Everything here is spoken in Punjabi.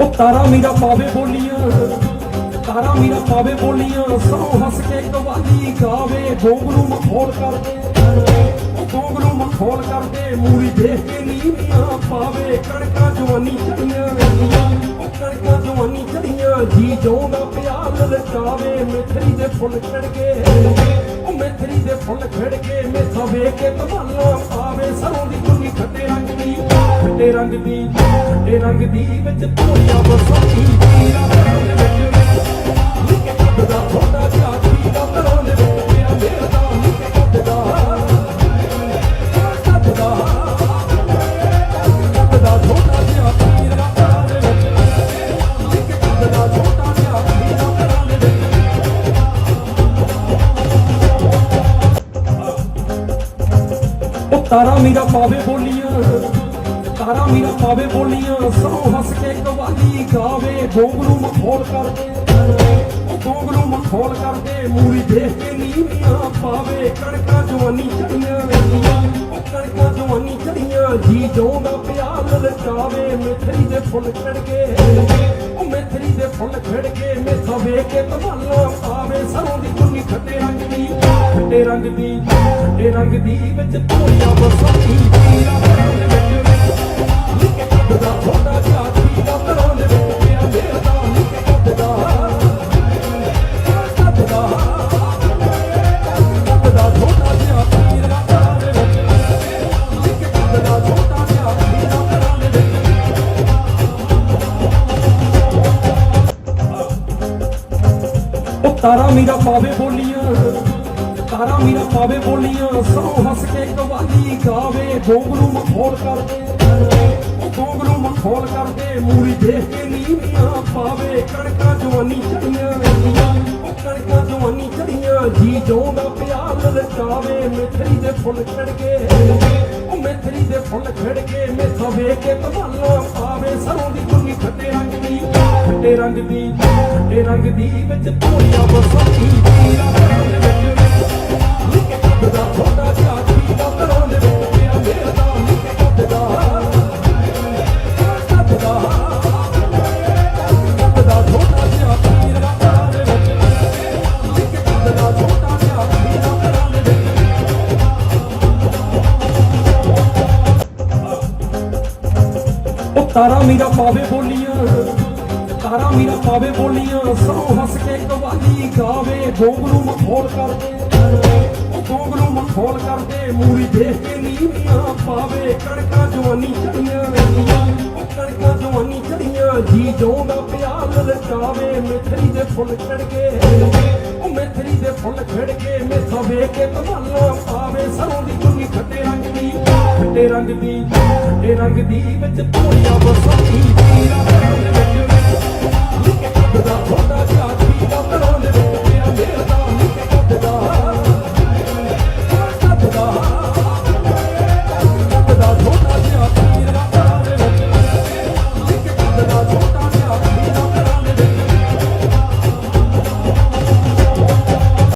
ਉਹ ਤਾਰਾ ਮੀਰਾ ਪਾਵੇ ਬੋਲੀਆਂ, ਤਾਰਾ ਮੀਰਾ ਪਾਵੇ ਬੋਲੀਆਂ ਸੌ ਹੱਸ ਕੇ ਕਵਾਲੀ ਗਾਵੇ ਗੋਗਲੂ ਮਖੌਲ ਕਰਦੇ, ਉਹ ਗੋਗਲੂ ਮਖੌਲ ਕਰਦੇ, ਮੂਰੀ ਦੇਖ ਕੇ ਨੀਵੀਆਂ ਪਾਵੇ, ਕਣਕਾਂ ਜਵਾਨੀ ਚੜੀਆਂ ਉਹ ਕਣਕਾਂ ਜਵਾਨੀ ਚੜੀਆਂ, ਜੀ ਜੋਂਦਾ ਪਿਆਰ ਲਟਾਵੇ ਮਿੱਠੜੀ ਦੇ ਫੁੱਲ ਖਿੜ ਕੇ, ਉਹ ਮਿੱਠੜੀ ਦੇ ਫੁੱਲ ਖਿੜ ਕੇ, ਮੇਥਾ ਵੇਖ ਕੇ ਧਮਾਲਾਂ ਪਾਵੇ ਰੰਗ ਦੀ, ਖੱਟੇ ਰੰਗ ਦੀ ਵਿੱਚ ਤੋਰੀਆਂ ਬਰਸਾਤੀ ਪੀਲਾ ਦੇ ਵਿੱਚ ਨਿੱਕੇ ਕੱਦ ਦਾ ਛੋਟਾ ਜਿਹਾ ਪੀਲਾ ਘਰਾਂ ਦੇ ਵਿੱਚ ਪਿਆ ਮੇਰਾ ਨਿੱਕੇ ਕੱਦ ਦਾ ਕੱਦ ਦਾ ਕੱਦ ਦਾ ਛੋਟਾ ਜਿਹਾ ਪੀਲਾ ਘਰਾਂ ਦੇ ਵਿੱਚ। ਨਿੱਕੇ ਕੱਦ ਦਾ ਛੋਟਾ ਜਿਹਾ ਪੀਲਾ ਘਰਾਂ ਦੇ ਵਿੱਚ। ਤਾਰਾ ਮੀਰਾ ਪਾਵੇ ਬੋਲੀਆਂ। ਤਾਰਾ ਮੀਰਾ ਪਾਵੇ ਬੋਲੀਆਂ ਸੌ ਹੱਸ ਕੇ ਕਵਾਲੀ ਗਾਵੇ। ਗੋਗਲੂ ਮਖੌਲ ਕਰਦੇ ਉਹ ਗੋਗਲੂ ਮਖੌਲ ਕਰਦੇ, ਮੂਰੀ ਦੇਖ ਕੇ ਨੀਵੀਆਂ ਪਾਵੇ। ਕਣਕਾਂ ਜਵਾਨੀ ਚੜੀਆਂ ਉਹ ਕਣਕਾਂ ਜਵਾਨੀ ਚੜੀਆਂ, ਜੀ ਜੋਂਦਾ ਪਿਆਰ ਲਟਾਵੇ ਮਿੱਠੜੀ ਦੇ ਫੁੱਲ ਖੜ ਕੇ ਉਹ ਮਿੱਠੜੀ ਦੇ ਫੁੱਲ ਖੜ ਕੇ ਮੇਥਾ ਵੇਖ ਕੇ ਧਮਾਲਾਂ ਪਾਵੇ। ਸਰੋਂ ਦੀ ਚੁੰਨੀ ਖੱਟੇ ਰੰਗ ਦੀ, ਖੱਟੇ ਰੰਗ ਦੀ, ਖੱਟੇ ਰੰਗ ਦੀ ਵਿੱਚ ਤੋਰੀਆਂ ਬਰਸਾਤੀ ਪੀਲਾ ਉਹ ਤਾਰਾ ਮੀਰਾ ਪਾਵੇ ਬੋਲੀਆਂ, ਤਾਰਾ ਮੀਰਾ ਪਾਵੇ ਬੋਲੀਆਂ, ਸੌ ਹੱਸ ਕੇ ਕਵਾਲੀ ਗਾਵੇ ਗੋਗਲੂ ਮਖੌਲ ਕਰਦੇ, ਉਹ ਗੋਗਲੂ ਮਖੌਲ ਕਰਦੇ, ਮੂਰੀ ਦੇਖ ਕੇ ਨੀਵੀਆਂ ਪਾਵੇ, ਕਣਕਾਂ ਜਵਾਨੀ ਚੜੀਆਂ ਉਹ ਕਣਕਾਂ ਜਵਾਨੀ ਚੜੀਆਂ, ਜੀ ਜੋਂਦਾ ਪਿਆਰ ਲਟਾਵੇ ਮਿੱਠੜੀ ਦੇ ਫੁੱਲ ਖੜ ਕੇ ਉਹ ਮਿੱਠੜੀ ਦੇ ਫੁੱਲ ਖੜ ਕੇ ਮੇਥਾ ਵੇਖ ਕੇ ਧਮਾਲਾਂ ਪਾਵੇ, ਸਰੋਂ ਦੀ ਚੁੰਨੀ ਖੱਟੇ ਰੰਗ ਦੀ, ਖੱਟੇ ਰੰਗ ਦੀ। ਖੱਟੇ ਰੰਗ ਦੀ ਵਿੱਚ ਤੋਰੀਆਂ ਬਰਸਾਤੀ ਪੀਲਾ ਦੇ ਵਿੱਚ ਨਿੱਕੇ ਕੱਦ ਦਾ ਛੋਟਾ ਜਿਹਾ ਪੀਲਾ ਘਰਾਂ ਦੇ ਵਿੱਚ ਪਿਆ ਮੇਰਾ ਨਿੱਕੇ ਕੱਦ ਦਾ ਕੱਦ ਦਾ ਕੱਦ ਦਾ ਛੋਟਾ ਜਿਹਾ ਪੀਲਾ ਘਰਾਂ ਦੇ ਵਿੱਚ ਨਿੱਕੇ ਕੱਦ ਦਾ ਛੋਟਾ ਜਿਹਾ ਪੀਲਾ ਘਰਾਂ ਦੇ ਵਿੱਚ ਉਹ ਤਾਰਾ ਮੀਰਾ ਪਾਵੇ ਬੋਲੀਆਂ। ਤਾਰਾ ਮੀਰਾ ਪਾਵੇ, ਬੋਲੀਆਂ ਸੌ ਹੱਸ ਕੇ ਕਵਾਲੀ ਗਾਵੇ। ਗੋਗਲੂ ਮਖੌਲ ਕਰਦੇ, ਉਹ ਗੋਗਲੂ ਮਖੌਲ ਕਰਦੇ, ਮੂਰੀ ਦੇਖ ਕੇ ਨੀਵੀਆਂ ਪਾਵੇ। ਕਣਕਾਂ, ਜਵਾਨੀ ਚੜੀਆਂ ਉਹ ਕਣਕਾਂ, ਜਵਾਨੀ ਚੜੀਆਂ, ਜੀ ਜੋਂਦਾ ਪਿਆਰ ਲਟਾਵੇ ਮਿੱਠੜੀ ਦੇ ਫੁੱਲ ਖੜ ਕੇ ਉਹ ਮਿੱਠੜੀ ਦੇ ਫੁੱਲ ਖੜ ਕੇ ਮੇਥਾ ਵੇਖ ਕੇ ਧਮਾਲਾਂ ਪਾਵੇ। ਸਰੋਂ ਦੀ ਚੁੰਨੀ ਖੱਟੇ ਰੰਗ ਦੀ, ਖੱਟੇ ਰੰਗ ਦੀ, ਖੱਟੇ ਰੰਗ ਦੀ ਵਿੱਚ ਤੋਰੀਆਂ ਬਰਸਾਤੀ ਪੀਲਾ